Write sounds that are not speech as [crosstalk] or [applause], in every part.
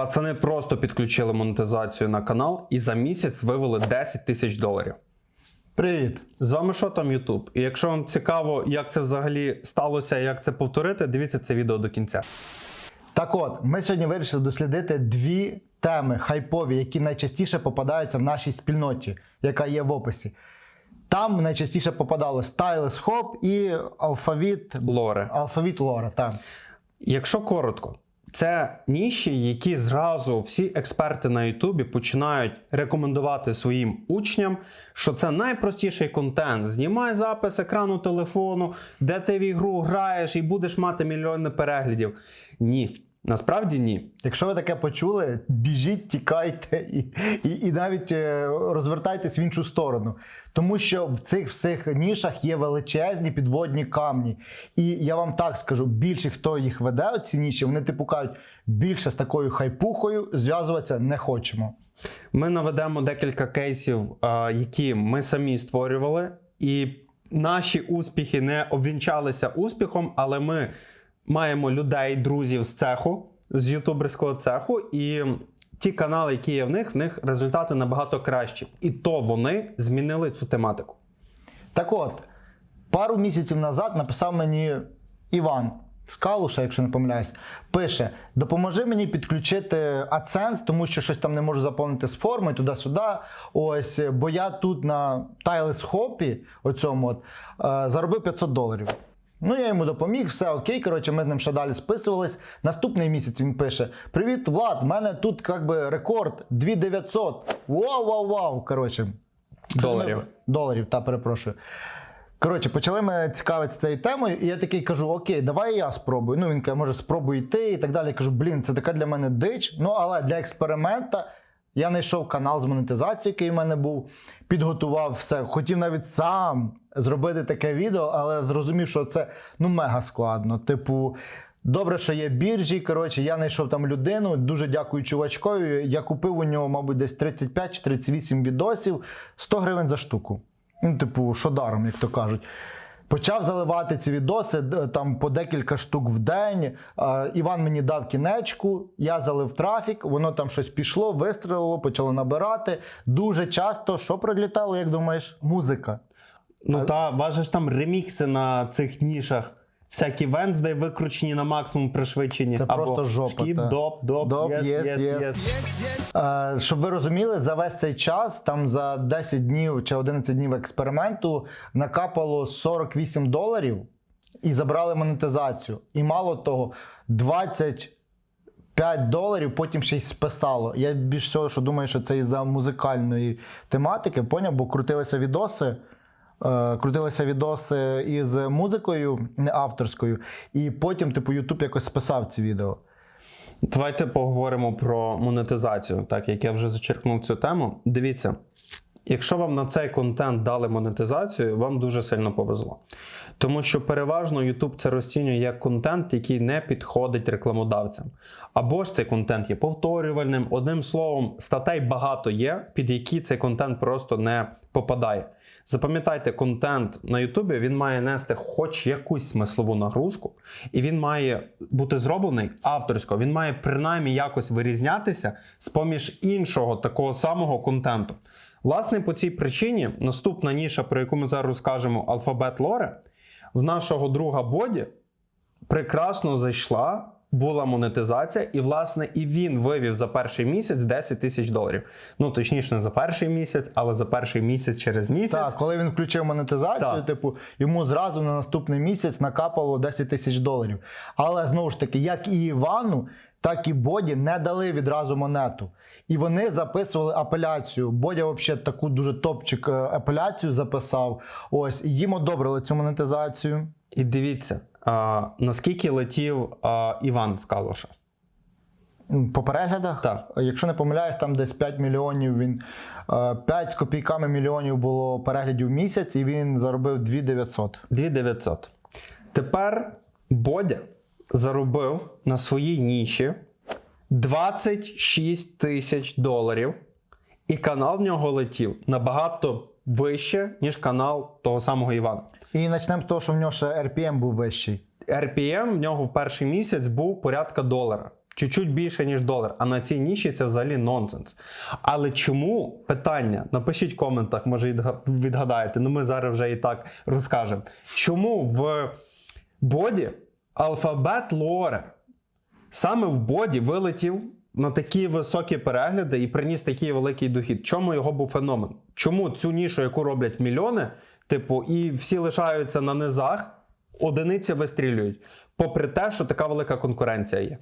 Пацани просто підключили монетизацію на канал і за місяць вивели 10 тисяч доларів. Привіт. З вами що там Ютуб? І якщо вам цікаво, як це взагалі сталося, як це повторити, дивіться це відео до кінця. Так от, ми сьогодні вирішили дослідити дві теми хайпові, які найчастіше попадаються в нашій спільноті, яка є в описі. Там найчастіше попадало Stylus Hop і алфавіт Лоре. алфавіт Лора. Так. Якщо коротко, це ніші, які зразу всі експерти на Ютубі починають рекомендувати своїм учням, що це найпростіший контент. Знімай запис екрану телефону, де ти в ігру граєш і будеш мати мільйони переглядів. Ні, насправді ні. Якщо ви таке почули, біжіть, тікайте і, і, і навіть е, розвертайтесь в іншу сторону. Тому що в цих всіх нішах є величезні підводні камні. І я вам так скажу: більшість, хто їх веде, ці ніші, вони типу кажуть, більше з такою хайпухою зв'язуватися не хочемо. Ми наведемо декілька кейсів, які ми самі створювали, і наші успіхи не обвінчалися успіхом, але ми маємо людей, друзів з цеху, з ютуберського цеху, і ті канали, які є в них, в них результати набагато кращі. І то вони змінили цю тематику. Так от, пару місяців назад написав мені Іван з Калуша, якщо не помиляюсь, пише: допоможи мені підключити AdSense, тому що щось там не можу заповнити з форми туди-сюди. Ось, бо я тут на Tile Hopі, оцьому от, е, заробив 500 доларів. Ну, я йому допоміг, все окей. Коротше, ми з ним ще далі списувались. Наступний місяць він пише: Привіт, Влад! в мене тут як би рекорд 2900. Вау, вау, вау! Коротше, Доларів. Доларів, та перепрошую. Коротше, почали ми цікавитися цією темою, і я такий кажу: Окей, давай я спробую. Ну, він каже, може, спробуй йти і так далі. Я кажу, блін, це така для мене дич. Ну, але для експеримента я знайшов канал з монетизацією, який в мене був, підготував все. Хотів навіть сам зробити таке відео, але зрозумів, що це ну мега складно. Типу. Добре, що є біржі. Коротше, я знайшов там людину. Дуже дякую чувачкові. Я купив у нього, мабуть, десь 35 чи 38 відосів, 100 гривень за штуку. Ну, типу, що даром, як то кажуть. Почав заливати ці відоси там по декілька штук в день. А, Іван мені дав кінечку, я залив трафік, воно там щось пішло, вистрілило, почало набирати. Дуже часто що пролітало, як думаєш, музика. Ну та важиш там ремікси на цих нішах. Всякі Венздей викручені на максимум пришвидшені. Це або просто жопа, Шкіп, та. доп, доп, Доп, єс, єс, єс. Е, щоб ви розуміли, за весь цей час, там за 10 днів чи 11 днів експерименту, накапало 48 доларів і забрали монетизацію. І мало того, 25 доларів потім ще й списало. Я більш всього, що думаю, що це із-за музикальної тематики, поняв, бо крутилися відоси. Е, Крутилися відоси із музикою, не авторською, і потім, типу, Ютуб якось списав ці відео. Давайте поговоримо про монетизацію, так як я вже зачеркнув цю тему. Дивіться, якщо вам на цей контент дали монетизацію, вам дуже сильно повезло. Тому що переважно YouTube це розцінює як контент, який не підходить рекламодавцям. Або ж цей контент є повторювальним. Одним словом, статей багато є, під які цей контент просто не попадає. Запам'ятайте, контент на Ютубі він має нести хоч якусь смислову нагрузку, і він має бути зроблений авторсько. Він має принаймні якось вирізнятися з поміж іншого такого самого контенту. Власне, по цій причині наступна ніша, про яку ми зараз розкажемо, алфабет Лоре, в нашого друга Боді прекрасно зайшла. Була монетизація, і власне і він вивів за перший місяць 10 тисяч доларів. Ну точніше, не за перший місяць, але за перший місяць через місяць. Так, коли він включив монетизацію, Так. типу, йому зразу на наступний місяць накапало 10 тисяч доларів. Але знову ж таки, як і Івану, так і Боді не дали відразу монету. І вони записували апеляцію. Бодя взагалі таку дуже топчик е, апеляцію записав. Ось, і їм одобрили цю монетизацію. І дивіться, а, наскільки летів а, Іван з Калуша. По переглядах, Так. якщо не помиляюсь, там десь 5 мільйонів. Він е, 5 з копійками мільйонів було переглядів в місяць, і він заробив 2900. 2900. Тепер Бодя заробив на своїй ніші 26 тисяч доларів, і канал в нього летів набагато вище, ніж канал того самого Івана. І почнемо з того, що в нього ще RPM був вищий. RPM в нього в перший місяць був порядка долара. чуть-чуть більше, ніж долар. А на цій ніші це взагалі нонсенс. Але чому питання? Напишіть в коментах, може відгадаєте. Ну ми зараз вже і так розкажемо. Чому в боді алфабет лоре саме в боді вилетів на такі високі перегляди і приніс такий великий дохід. Чому його був феномен? Чому цю нішу, яку роблять мільйони, типу, і всі лишаються на низах, одиниці вистрілюють, попри те, що така велика конкуренція є.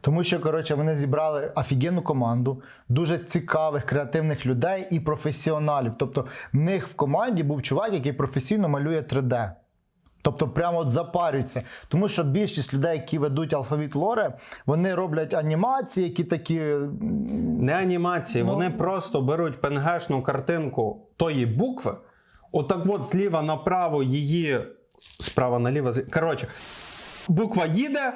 Тому що, коротше, вони зібрали офігенну команду, дуже цікавих, креативних людей і професіоналів. Тобто, в них в команді був чувак, який професійно малює 3D. Тобто, прямо от запарюються. Тому що більшість людей, які ведуть алфавіт Лоре, вони роблять анімації, які такі. Не анімації, Ну. вони просто беруть пенгешну картинку тої букви, отак от зліва направо її, справа наліво. Коротше, буква їде,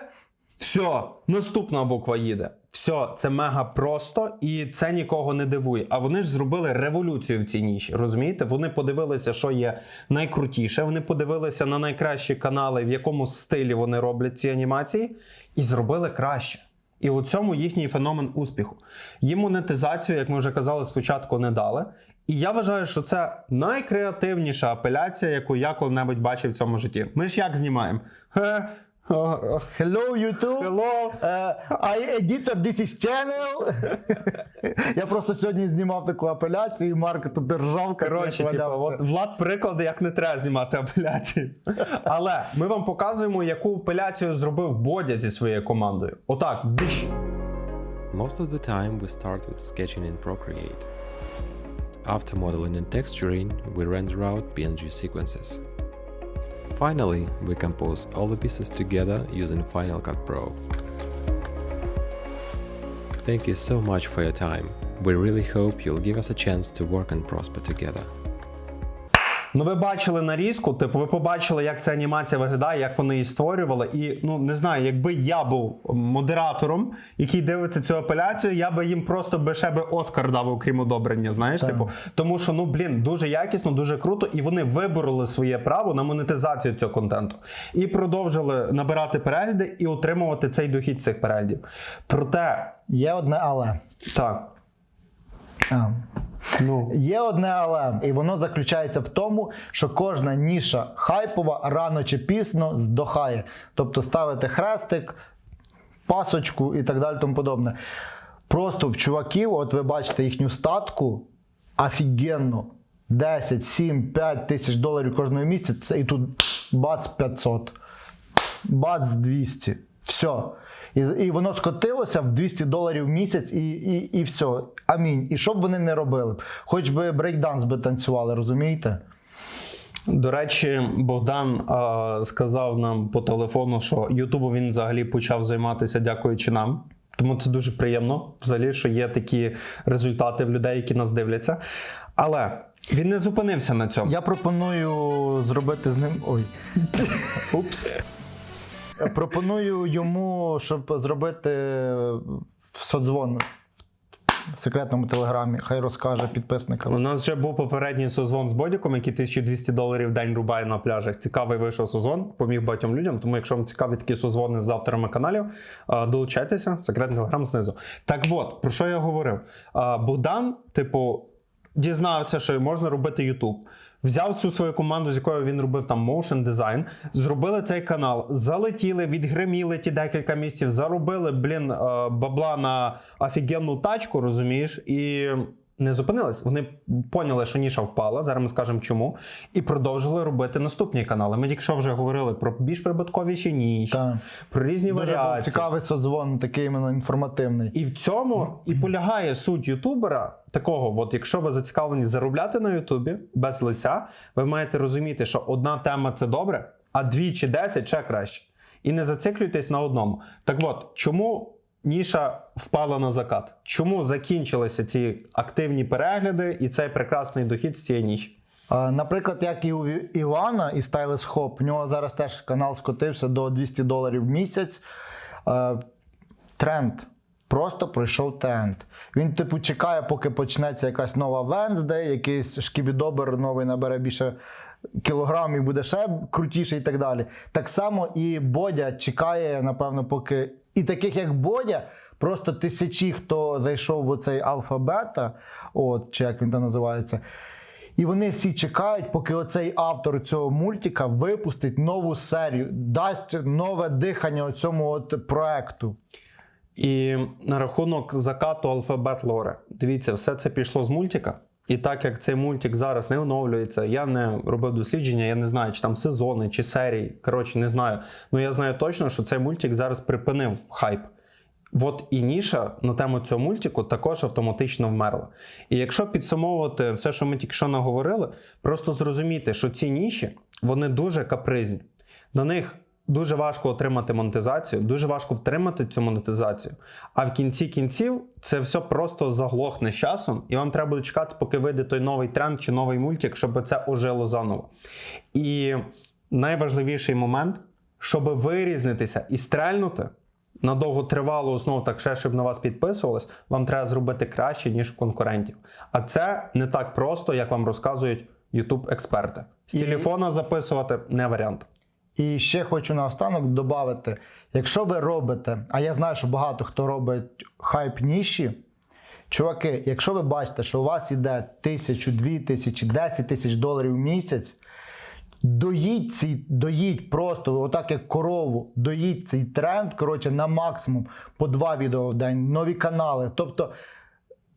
все, наступна буква їде. Все, це мега просто і це нікого не дивує. А вони ж зробили революцію в цій ніші. Розумієте? Вони подивилися, що є найкрутіше. Вони подивилися на найкращі канали, в якому стилі вони роблять ці анімації, і зробили краще. І у цьому їхній феномен успіху. Їм монетизацію, як ми вже казали, спочатку не дали. І я вважаю, що це найкреативніша апеляція, яку я коли-небудь бачив в цьому житті. Ми ж як знімаємо? О, Hello, YouTube! Hello! Е, I editor this is channel. [laughs] Я просто сьогодні знімав таку апеляцію, і Марк тут держав, Коротше, типу, от Влад приклади, як не треба знімати апеляції. Але ми вам показуємо, яку апеляцію зробив Бодя зі своєю командою. Отак, диш. Most of the time we start with sketching in Procreate. After modeling and texturing, we render out PNG sequences. Finally, we compose all the pieces together using Final Cut Pro. Thank you so much for your time. We really hope you'll give us a chance to work and prosper together. Ну, ви бачили нарізку, типу, ви побачили, як ця анімація виглядає, як вони її створювали. І ну не знаю, якби я був модератором, який дивиться цю апеляцію, я би їм просто би ще би Оскар дав, окрім одобрення. Знаєш, Так. типу, тому що ну блін, дуже якісно, дуже круто, і вони вибороли своє право на монетизацію цього контенту і продовжили набирати перегляди і отримувати цей дохід цих переглядів. Проте, Є одне але. так. А. Ну, Є одне але, і воно заключається в тому, що кожна ніша хайпова рано чи пізно здохає. Тобто ставити хрестик, пасочку і так далі тому подобне. Просто в чуваків, от ви бачите їхню статку офігенну. 10, 7, 5 тисяч доларів кожного місяця, і тут бац 500, бац 200. Все. І, і воно скотилося в 200 доларів в місяць, і, і, і все. Амінь. І що б вони не робили? Хоч би брейкданс би танцювали, розумієте? До речі, Богдан а, сказав нам по телефону, що Ютубу він взагалі почав займатися дякуючи нам. Тому це дуже приємно, взагалі, що є такі результати в людей, які нас дивляться. Але він не зупинився на цьому. Я пропоную зробити з ним. Ой. [laughs] Упс. Пропоную йому, щоб зробити соцдзвон в секретному телеграмі. Хай розкаже підписникам. У нас вже був попередній созвон з Бодіком, який 1200 доларів в день рубає на пляжах. Цікавий вийшов созвон, поміг багатьом людям. Тому, якщо вам цікаві такі созвони з авторами каналів, долучайтеся, секретний телеграм знизу. Так от, про що я говорив? Богдан, типу, дізнався, що можна робити YouTube. Взяв всю свою команду, з якою він робив там моушен дизайн, зробили цей канал, залетіли, відгриміли ті декілька місяців, заробили, блін, е, бабла на офігенну тачку, розумієш, і не зупинились. Вони поняли, що ніша впала. Зараз ми скажемо чому, і продовжили робити наступні канали. Ми тільки що вже говорили про більш прибутковіші ніші, про різні Дуже був варіації. цікавий соцдзвон, такий іменно інформативний. І в цьому і полягає суть ютубера. Такого, от якщо ви зацікавлені заробляти на Ютубі без лиця, ви маєте розуміти, що одна тема це добре, а дві чи десять ще краще. І не зациклюйтесь на одному. Так от, чому ніша впала на закат? Чому закінчилися ці активні перегляди і цей прекрасний дохід з цієї ніші? Наприклад, як і у Івана і Stylus Hop, у нього зараз теж канал скотився до 200 доларів в місяць. Тренд. Просто пройшов тренд. Він, типу, чекає, поки почнеться якась нова Венздей, якийсь шкібідобер новий набере більше кілограмів, буде ще крутіший і так далі. Так само і Бодя чекає, напевно, поки І таких як Бодя, просто тисячі, хто зайшов в оцей альфа-бета, от чи як він там називається. І вони всі чекають, поки оцей автор цього мультика випустить нову серію, дасть нове дихання цьому проекту. І на рахунок закату алфабет лоре. Дивіться, все це пішло з мультика. І так як цей мультик зараз не оновлюється, я не робив дослідження, я не знаю, чи там сезони, чи серії. Коротше, не знаю. Ну я знаю точно, що цей мультик зараз припинив хайп. От і ніша на тему цього мультику також автоматично вмерла. І якщо підсумовувати все, що ми тільки що наговорили, просто зрозуміти, що ці ніші вони дуже капризні. На них дуже важко отримати монетизацію, дуже важко втримати цю монетизацію. А в кінці кінців це все просто заглохне з часом, і вам треба буде чекати, поки вийде той новий тренд чи новий мультик, щоб це ожило заново. І найважливіший момент, щоб вирізнитися і стрельнути на довготривалу основу, так ще, щоб на вас підписувались, вам треба зробити краще, ніж в конкурентів. А це не так просто, як вам розказують youtube експерти З телефона записувати не варіант. І ще хочу наостанок додати: якщо ви робите, а я знаю, що багато хто робить хайп ніші. Чуваки, якщо ви бачите, що у вас іде тисячу, дві тисячі, десять тисяч доларів в місяць, доїдь цей, доїдь просто, отак як корову, доїдь цей тренд, коротше, на максимум по два відео в день, нові канали. Тобто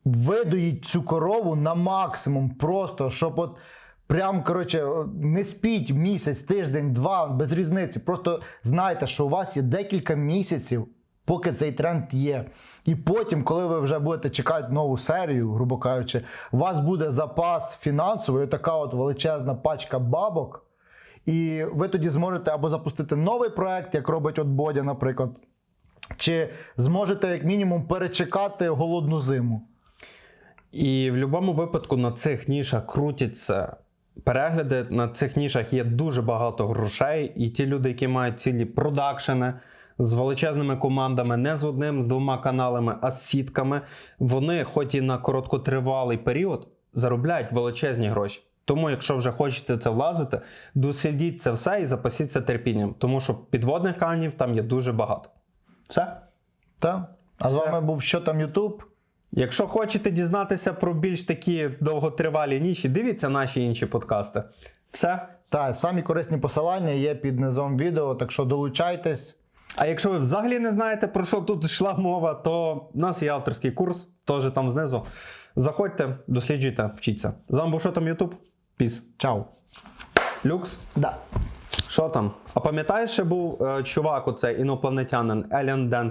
видоїть цю корову на максимум, просто щоб от. Прям, коротше, не спіть місяць, тиждень, два, без різниці. Просто знайте, що у вас є декілька місяців, поки цей тренд є. І потім, коли ви вже будете чекати нову серію, грубо кажучи, у вас буде запас фінансовий, така от величезна пачка бабок. І ви тоді зможете або запустити новий проект, як робить от Бодя, наприклад, чи зможете як мінімум перечекати голодну зиму. І в будь-якому випадку на цих нішах крутяться перегляди. На цих нішах є дуже багато грошей, і ті люди, які мають цілі продакшени з величезними командами, не з одним, з двома каналами, а з сітками, вони, хоч і на короткотривалий період, заробляють величезні гроші. Тому, якщо вже хочете це влазити, дослідіть це все і запасіться терпінням, тому що підводних каналів там є дуже багато. Все. Та? А з вами був що там Ютуб. Якщо хочете дізнатися про більш такі довготривалі ніші, дивіться наші інші подкасти. Все. Так, самі корисні посилання є під низом відео, так що долучайтесь. А якщо ви взагалі не знаєте, про що тут йшла мова, то в нас є авторський курс, теж там знизу. Заходьте, досліджуйте, вчіться. З вами був що там Ютуб? Піс. Чао. Люкс. Да. Що там? А пам'ятаєш, ще був е, чувак, оцей інопланетянин Еліан Ден